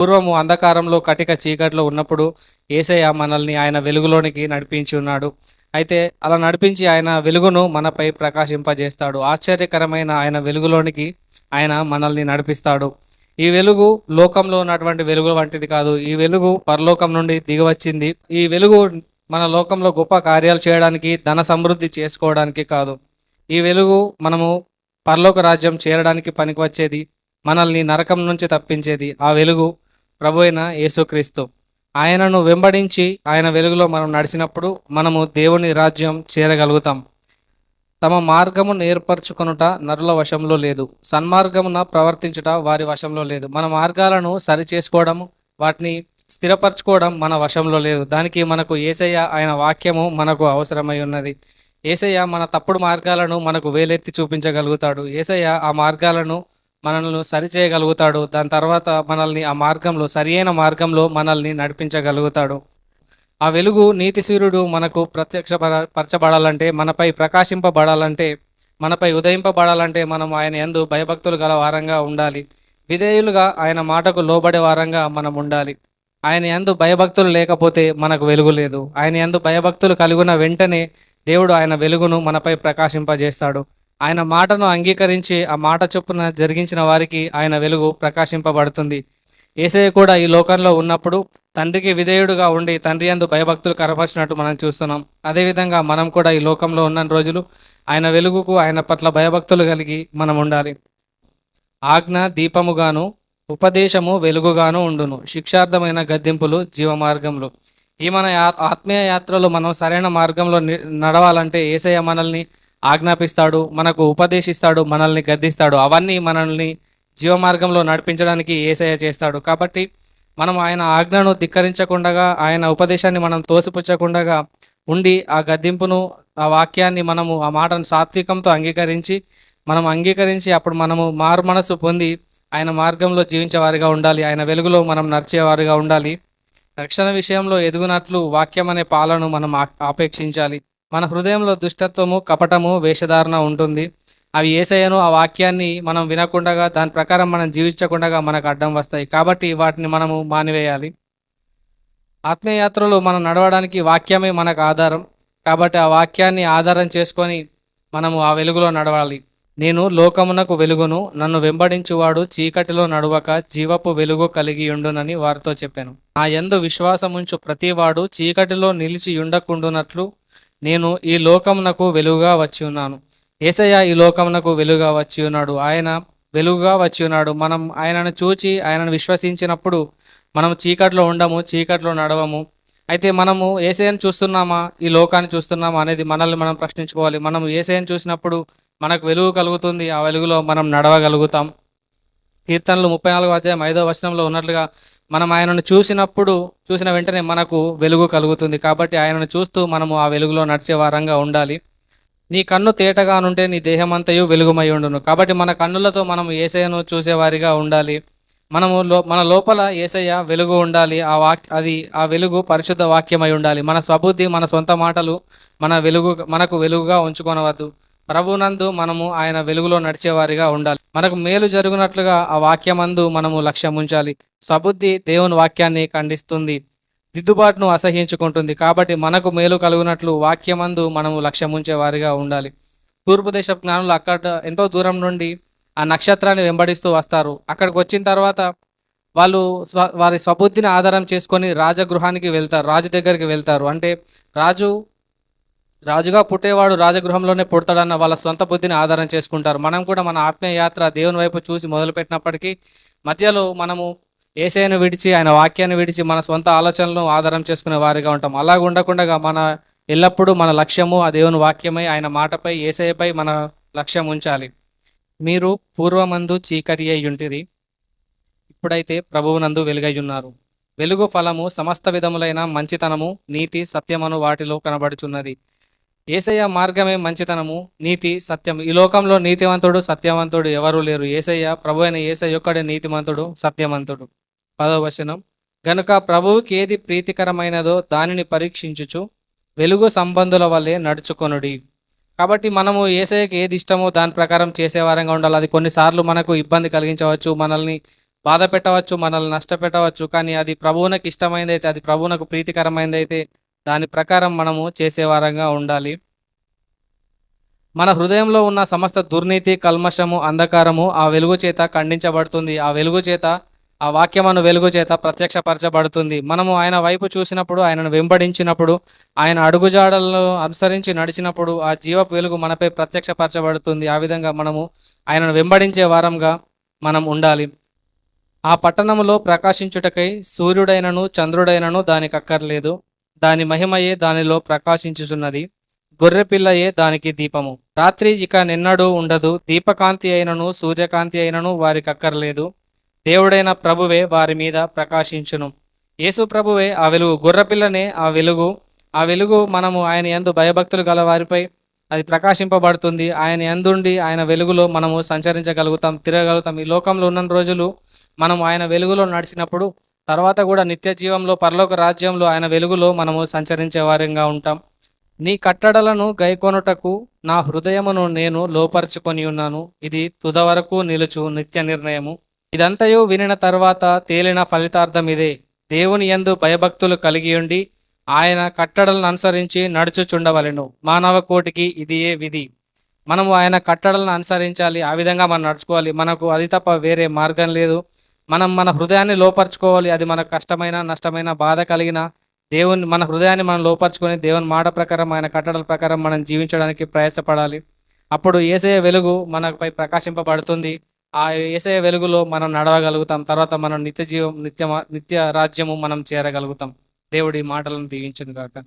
పూర్వము అంధకారంలో కటిక చీకట్లో ఉన్నప్పుడు ఏసయ్య మనల్ని ఆయన వెలుగులోనికి నడిపించి ఉన్నాడు. అయితే అలా నడిపించి ఆయన వెలుగును మనపై ప్రకాశింపజేస్తాడు. ఆశ్చర్యకరమైన ఆయన వెలుగులోనికి ఆయన మనల్ని నడిపిస్తాడు. ఈ వెలుగు లోకంలో ఉన్నటువంటి వెలుగు వంటిది కాదు. ఈ వెలుగు పరలోకం నుండి దిగవచ్చింది. ఈ వెలుగు మన లోకంలో గొప్ప కార్యాలు చేయడానికి ధన సమృద్ధి చేసుకోవడానికి కాదు. ఈ వెలుగు మనము పరలోక రాజ్యం చేరడానికి పనికి వచ్చేది మనల్ని నరకం నుంచి తప్పించేది. ఆ వెలుగు ప్రభు అయిన యేసుక్రీస్తు. ఆయనను వెంబడించి ఆయన వెలుగులో మనం నడిచినప్పుడు మనము దేవుని రాజ్యం చేరగలుగుతాం. తమ మార్గమును ఏర్పరచుకొనుట నరుల వశంలో లేదు. సన్మార్గమున ప్రవర్తించుట వారి వశంలో లేదు. మన మార్గాలను సరి చేసుకోవడం వాటిని స్థిరపరచుకోవడం మన వశంలో లేదు. దానికి మనకు ఏసయ్య ఆయన వాక్యము మనకు అవసరమై ఉన్నది. ఏసయ్య మన తప్పుడు మార్గాలను మనకు వేలెత్తి చూపించగలుగుతాడు. ఏసయ్య ఆ మార్గాలను మనల్ని సరిచేయగలుగుతాడు దాని తర్వాత మనల్ని ఆ మార్గంలో సరియైన మార్గంలో మనల్ని నడిపించగలుగుతాడు. ఆ వెలుగు నీతి సూర్యుడు మనకు ప్రత్యక్ష పరచబడాలంటే మనపై ప్రకాశింపబడాలంటే మనపై ఉదయింపబడాలంటే మనం ఆయన ఎందు భయభక్తులు గల వారంగా ఉండాలి. విధేయులుగా ఆయన మాటకు లోబడే వారంగా మనం ఉండాలి. ఆయన ఎందు భయభక్తులు లేకపోతే మనకు వెలుగు లేదు. ఆయన ఎందు భయభక్తులు కలిగిన వెంటనే దేవుడు ఆయన వెలుగును మనపై ప్రకాశింపజేస్తాడు. ఆయన మాటను అంగీకరించి ఆ మాట చొప్పున జరిగించిన వారికి ఆయన వెలుగు ప్రకాశింపబడుతుంది. ఏసయ్య కూడా ఈ లోకంలో ఉన్నప్పుడు తండ్రికి విధేయుడుగా ఉండి తండ్రి అందు భయభక్తులు కనపరిచినట్టు మనం చూస్తున్నాం. అదేవిధంగా మనం కూడా ఈ లోకంలో ఉన్న రోజులు ఆయన వెలుగుకు ఆయన పట్ల భయభక్తులు కలిగి మనం ఉండాలి. ఆజ్ఞ దీపముగాను ఉపదేశము వెలుగుగాను ఉండును. శిక్షార్థమైన గద్దింపులు జీవ మార్గములు ఈ మన యా- ఆత్మీయ యాత్రలో మనం సరైన మార్గంలో నడవాలంటే ఏసయ్య మనల్ని ఆజ్ఞాపిస్తాడు మనకు ఉపదేశిస్తాడు మనల్ని గద్దిస్తాడు. అవన్నీ మనల్ని జీవమార్గంలో నడిపించడానికి ఏసయ చేస్తాడు. కాబట్టి మనం ఆయన ఆజ్ఞను ధిక్కరించకుండా ఆయన ఉపదేశాన్ని మనం తోసిపుచ్చకుండా ఉండి ఆ గద్దింపును ఆ వాక్యాన్ని మనము ఆ మాటను సాత్వికంతో అంగీకరించి మనం అంగీకరించి అప్పుడు మనము మారు మనసు పొంది ఆయన మార్గంలో జీవించేవారిగా ఉండాలి. ఆయన వెలుగులో మనం నడిచేవారిగా ఉండాలి. రక్షణ విషయంలో ఎదుగునట్లు వాక్యం అనే పాలను మనం ఆపేక్షించాలి. మన హృదయంలో దుష్టత్వము కపటము వేషధారణ ఉంటుంది. అవి ఏసయ్యను ఆ వాక్యాన్ని మనం వినకుండా దాని ప్రకారం మనం జీవించకుండా మనకు అడ్డం వస్తాయి. కాబట్టి వాటిని మనము మానివేయాలి. ఆత్మీయయాత్రలో మనం నడవడానికి వాక్యమే మనకు ఆధారం. కాబట్టి ఆ వాక్యాన్ని ఆధారం చేసుకొని మనము ఆ వెలుగులో నడవాలి. నేను లోకమునకు వెలుగును నన్ను వెంబడించువాడు చీకటిలో నడవక జీవపు వెలుగు కలిగి ఉండునని వారితో చెప్పాను. నా ఎందు విశ్వాసముంచు ప్రతివాడు చీకటిలో నిలిచి ఉండకుండునట్లు నేను ఈ లోకమునకు వెలుగుగా వచ్చి ఉన్నాను. ఏసయ్య ఈ లోకమునకు వెలుగుగా వచ్చి ఉన్నాడు. ఆయన వెలుగుగా వచ్చి ఉన్నాడు. మనం ఆయనను చూచి ఆయనను విశ్వసించినప్పుడు మనం చీకట్లో ఉండము చీకట్లో నడవము. అయితే మనము ఏసయ్యను చూస్తున్నామా? ఈ లోకాన్ని చూస్తున్నామా అనేది మనల్ని మనం ప్రశ్నించుకోవాలి. మనం ఏసయ్యను చూసినప్పుడు మనకు వెలుగు కలుగుతుంది. ఆ వెలుగులో మనం నడవగలుగుతాం. కీర్తనలు ముప్పై నాలుగు అధ్యాయం ఐదో వచనంలో ఉన్నట్లుగా మనం ఆయనను చూసినప్పుడు చూసిన వెంటనే మనకు వెలుగు కలుగుతుంది. కాబట్టి ఆయనను చూస్తూ మనము ఆ వెలుగులో నడిచే వారంగా ఉండాలి. నీ కన్ను తేటగా నుంటే నీ దేహమంతయు వెలుగుమై ఉండును. కాబట్టి మన కన్నులతో మనం ఏసయ్యను చూసేవారిగా ఉండాలి. మనము లో మన లోపల ఏసయ్య వెలుగు ఉండాలి. ఆ వాక్ అది ఆ వెలుగు పరిశుద్ధ వాక్యమై ఉండాలి. మన స్వబుద్ధి మన సొంత మాటలు మన వెలుగు మనకు వెలుగుగా ఉంచుకొనవద్దు. ప్రభునందు మనము ఆయన వెలుగులో నడిచేవారిగా ఉండాలి. మనకు మేలు జరుగునట్లుగా ఆ వాక్యమందు మనము లక్ష్యం ఉంచాలి. సబుద్ధి దేవుని వాక్యాన్ని ఖండిస్తుంది. దిద్దుబాటును అసహించుకుంటుంది కాబట్టి మనకు మేలు కలుగునట్లు వాక్యమందు మనము లక్ష్యం ఉంచే వారిగా ఉండాలి. తూర్పు దేశ జ్ఞానులు అక్కడ ఎంతో దూరం నుండి ఆ నక్షత్రాన్ని వెంబడిస్తూ వస్తారు. అక్కడికి వచ్చిన తర్వాత వాళ్ళు స్వ వారి స్వబుద్ధిని ఆధారం చేసుకొని రాజగృహానికి వెళ్తారు రాజు దగ్గరికి వెళ్తారు. అంటే రాజు రాజుగా పుట్టేవాడు రాజగృహంలోనే పుడతాడన్న వాళ్ళ సొంత బుద్ధిని ఆధారం చేసుకుంటారు. మనం కూడా మన ఆత్మీయ యాత్ర దేవుని వైపు చూసి మొదలుపెట్టినప్పటికీ మధ్యలో మనము ఏసైను విడిచి ఆయన వాక్యాన్ని విడిచి మన సొంత ఆలోచనలను ఆధారం చేసుకునే వారిగా ఉంటాం. అలాగ ఉండకుండా మన ఎల్లప్పుడూ మన లక్ష్యము ఆ దేవుని వాక్యమై ఆయన మాటపై ఏసైపై మన లక్ష్యం ఉంచాలి. మీరు పూర్వమందు చీకటి అయి ఉంటిరి. ఇప్పుడైతే ప్రభువునందు వెలుగై ఉన్నారు. వెలుగు ఫలము సమస్త విధములైన మంచితనము నీతి సత్యమను వాటిలో కనబడుచున్నది. ఏసయ్య మార్గమే మంచితనము నీతి సత్యం ఈ లోకంలో నీతివంతుడు సత్యవంతుడు ఎవరూ లేరు. ఏసయ్య ప్రభు అయిన ఏసయ్య ఒక్కడే నీతిమంతుడు సత్యవంతుడు పదవ వచనం. గనుక ప్రభువుకి ఏది ప్రీతికరమైనదో దానిని పరీక్షించుచు వెలుగు సంబంధుల వల్లే నడుచుకొనుడి. కాబట్టి మనము ఏసయ్యకి ఏది ఇష్టమో దాని ప్రకారం చేసేవారంగా ఉండాలి. అది కొన్నిసార్లు మనకు ఇబ్బంది కలిగించవచ్చు మనల్ని బాధ పెట్టవచ్చు మనల్ని నష్టపెట్టవచ్చు. కానీ అది ప్రభువునకు ఇష్టమైనది అయితే అది ప్రభువునకు ప్రీతికరమైనది అయితే దాని ప్రకారం మనము చేసేవారంగా ఉండాలి. మన హృదయంలో ఉన్న సమస్త దుర్నీతి కల్మషము అంధకారము ఆ వెలుగు చేత ఖండించబడుతుంది. ఆ వెలుగు చేత ఆ వాక్యమను వెలుగు చేత ప్రత్యక్షపరచబడుతుంది. మనము ఆయన వైపు చూసినప్పుడు ఆయనను వెంబడించినప్పుడు ఆయన అడుగుజాడలను అనుసరించి నడిచినప్పుడు ఆ జీవపు వెలుగు మనపై ప్రత్యక్షపరచబడుతుంది. ఆ విధంగా మనము ఆయనను వెంబడించే వారంగా మనం ఉండాలి. ఆ పట్టణములో ప్రకాశించుటకై సూర్యుడైనను చంద్రుడైనను దానికి అక్కర్లేదు. దాని మహిమయే దానిలో ప్రకాశించుచున్నది. గొర్రెపిల్లయే దానికి దీపము. రాత్రి ఇక నిన్నడూ ఉండదు. దీపకాంతి అయినను సూర్యకాంతి అయినను వారికి అక్కర్లేదు దేవుడైన ప్రభువే వారి మీద ప్రకాశించును. యేసు ప్రభువే ఆ వెలుగు. గొర్రెపిల్లనే ఆ వెలుగు. ఆ వెలుగు మనము ఆయన ఎందు భయభక్తులు గల వారిపై అది ప్రకాశింపబడుతుంది. ఆయన ఎందుండి ఆయన వెలుగులో మనము సంచరించగలుగుతాం తిరగలుగుతాం ఈ లోకంలో ఉన్న రోజులు మనం ఆయన వెలుగులో నడిచినప్పుడు తర్వాత కూడా నిత్య జీవంలో పరలోక రాజ్యంలో ఆయన వెలుగులో మనము సంచరించే వారంగా ఉంటాం. నీ కట్టడలను గైకొనుటకు నా హృదయమును నేను లోపరుచుకొని ఉన్నాను. ఇది తుద వరకు నిలుచు నిత్య నిర్ణయము. ఇదంతయు వినిన తర్వాత తేలిన ఫలితార్థం ఇదే దేవుని యందు భయభక్తులు కలిగి ఉండి ఆయన కట్టడలను అనుసరించి నడుచుచుండవలెను. మానవ కోటికి ఇదియే విధి. మనము ఆయన కట్టడలను అనుసరించాలి. ఆ విధంగా మనం నడుచుకోవాలి. మనకు అది తప్ప వేరే మార్గం లేదు. మనం మన హృదయాన్ని లోపరచుకోవాలి. అది మనకు కష్టమైన నష్టమైన బాధ కలిగిన దేవుని మన హృదయాన్ని మనం లోపరుచుకొని దేవుని మాట ప్రకారం ఆయన కట్టడల ప్రకారం మనం జీవించడానికి ప్రయాసపడాలి. అప్పుడు ఏసయ వెలుగు మనపై ప్రకాశింపబడుతుంది. ఆ ఏసయ వెలుగులో మనం నడవగలుగుతాం. తర్వాత మనం నిత్య జీవం నిత్య నిత్య రాజ్యము మనం చేరగలుగుతాం. దేవుడి మాటలను దీవించను కాక